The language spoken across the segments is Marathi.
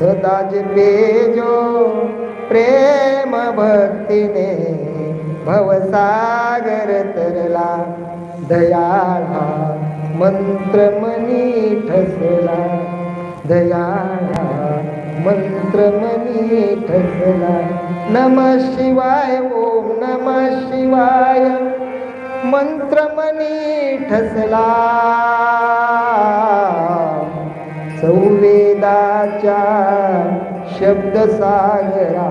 सदा पेजो प्रेम भक्तीने भवसागर तरला दयाळा मंत्र मनी ठसला दयाळा मंत्र मनी ठसला. नम शिवाय ओम नम शिवाय मंत्र ठसला. सौवे संवेदाच्या शब्द सागरा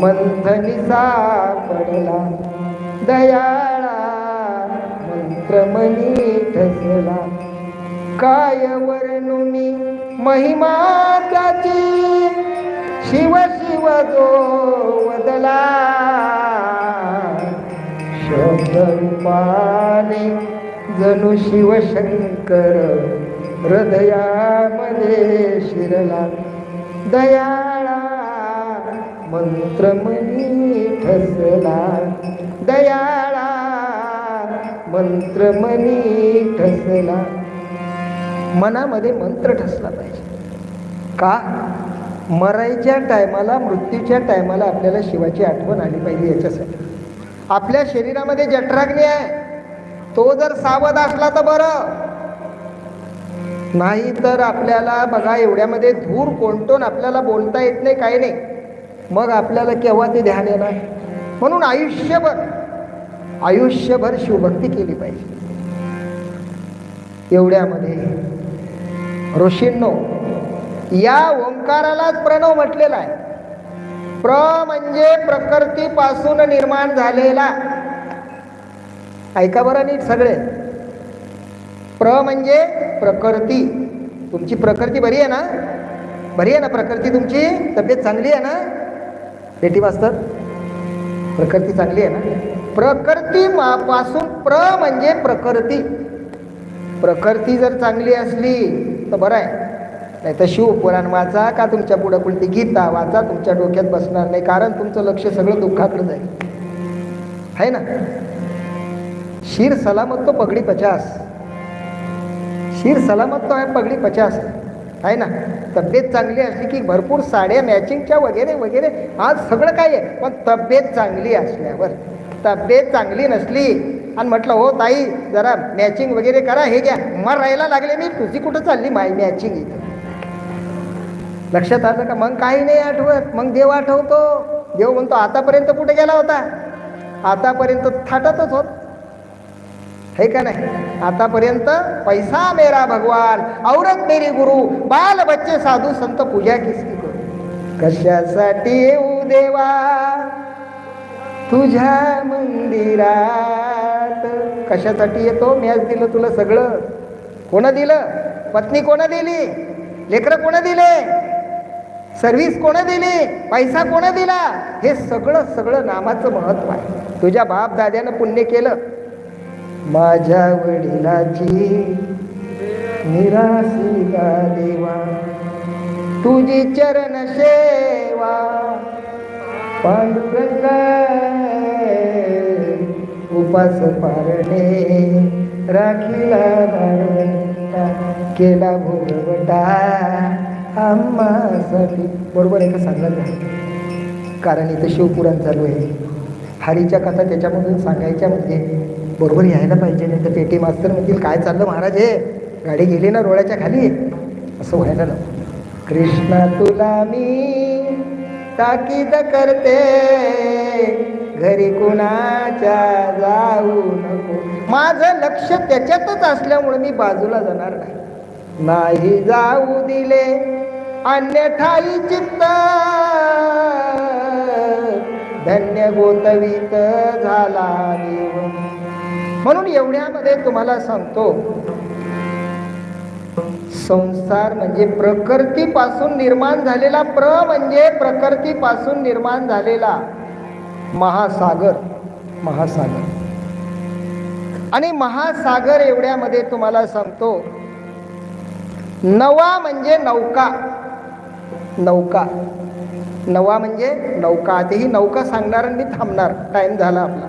मंथनी सापडला. दयाळा मंत्रमनी ठसला. काय वर्णुनी महिमा त्याची शिव शिव जो वदला. शब्द रूपाने जणू शिवशंकर हृदयामध्ये शिरला. दयाळा मंत्रमनी ठसला. दयाळा मंत्रमनी ठसला. मनामध्ये मंत्र ठसला पाहिजे. का? मरायच्या टायमाला मृत्यूच्या टायमाला आपल्याला शिवाची आठवण आली पाहिजे याच्यासाठी. आपल्या शरीरामध्ये जठराग्नी आहे. तो जर सावध असला तर बरं. नाही तर आपल्याला बघा एवढ्यामध्ये धूर कोणतोन आपल्याला बोलता येत नाही काही नाही. मग आपल्याला केव्हा ते ध्यान येणार? म्हणून आयुष्यभर आयुष्यभर शिवभक्ती केली पाहिजे. एवढ्यामध्ये ऋषींनो या ओंकारालाच प्रणव म्हटलेला आहे. प्र म्हणजे प्रकृतीपासून निर्माण झालेला. ऐका बरं नीट सगळे. प्र म्हणजे प्रकृती. तुमची प्रकृती बरी आहे ना? बरी आहे ना प्रकृती तुमची? तब्येत चांगली आहे ना? भेटी मास्तर प्रकृती चांगली आहे ना? प्रकृती पासून प्र म्हणजे प्रकृती. प्रकृती जर चांगली असली तर बरं आहे. नाही तर शिवपुराण वाचा का तुमच्या पुढं कोणती गीता वाचा तुमच्या डोक्यात बसणार नाही कारण तुमचं लक्ष सगळं दुःखाकडे जाईल. आहे ना? शीर सलामत तो पगडी पचास. शीर सलामत तो आहे पगडी पचास. आहे ना? तब्येत चांगली असली की भरपूर साड्या मॅचिंगच्या वगैरे वगैरे. आज सगळं काय आहे पण तब्येत चांगली असल्यावर. तब्येत चांगली नसली आणि म्हटलं हो ताई जरा मॅचिंग वगैरे करा हे घ्या. मग राहायला लागले मी तुझी कुठं चालली माय मॅचिंग इथं? लक्षात आलं का? मग काही नाही आठवत. मग देव आठवतो. देव म्हणतो आतापर्यंत कुठे गेला होता? आतापर्यंत थाटातच होत. है का नाही? आतापर्यंत पैसा मेरा भगवान औरत मेरी गुरु बाल बच्चे साधू संत पूजा किसकी करू? कशासाठी येऊ देवा? तुझ्या मंदिरात. कशासाठी येतो? मी आज दिलं तुला सगळं. कोण दिलं? पत्नी कोणा दिली? लेकरं कोण दिले? सर्व्हिस कोण दिली? पैसा कोण दिला? हे सगळं सगळं नामाचं महत्त्व आहे. तुझ्या बाप दाद्यानं पुण्य केलं. माझ्या वडिलाची निराशी गा देवा तुझी चरण सेवा पांडुरंग उपास पारणे राखीला दारवंता केला भोगवटा आम्हासाठी बरोबर आहे का सांगायला आहे कारण इथं शिवपुराण चालू आहे. हरीच्या कथा त्याच्यामधून सांगायच्या म्हणजे बरोबर यायला पाहिजे नाही तर पेटी मास्तर म्हणतील काय चाललं महाराज हे? गाडी गेली ना रोळ्याच्या खाली? असं व्हायला नको कृष्णा तुला मी ताकीद करते घरी कुणाच्या जाऊ नको. माझं लक्ष त्याच्यातच असल्यामुळे मी बाजूला जाणार नाही. नाही जाऊ दिले अन्यठाई चित्त धन्य गोतवीत झाला देव म्हणून एवढ्यामध्ये तुम्हाला सांगतो संसार म्हणजे प्रकृतीपासून निर्माण झालेला प्र म्हणजे प्रकृतीपासून निर्माण झालेला महासागर महासागर. आणि महासागर एवढ्यामध्ये तुम्हाला सांगतो नवा म्हणजे नौका नौका. नवा म्हणजे नौका. आधी ही नौका सांगणार आणि थांबणार. टाईम झाला आपला.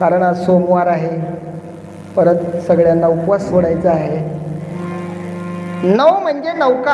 कारण आज सोमवार आहे. परत सगळ्यांना उपवास सोडायचा आहे. नऊ म्हणजे नौका.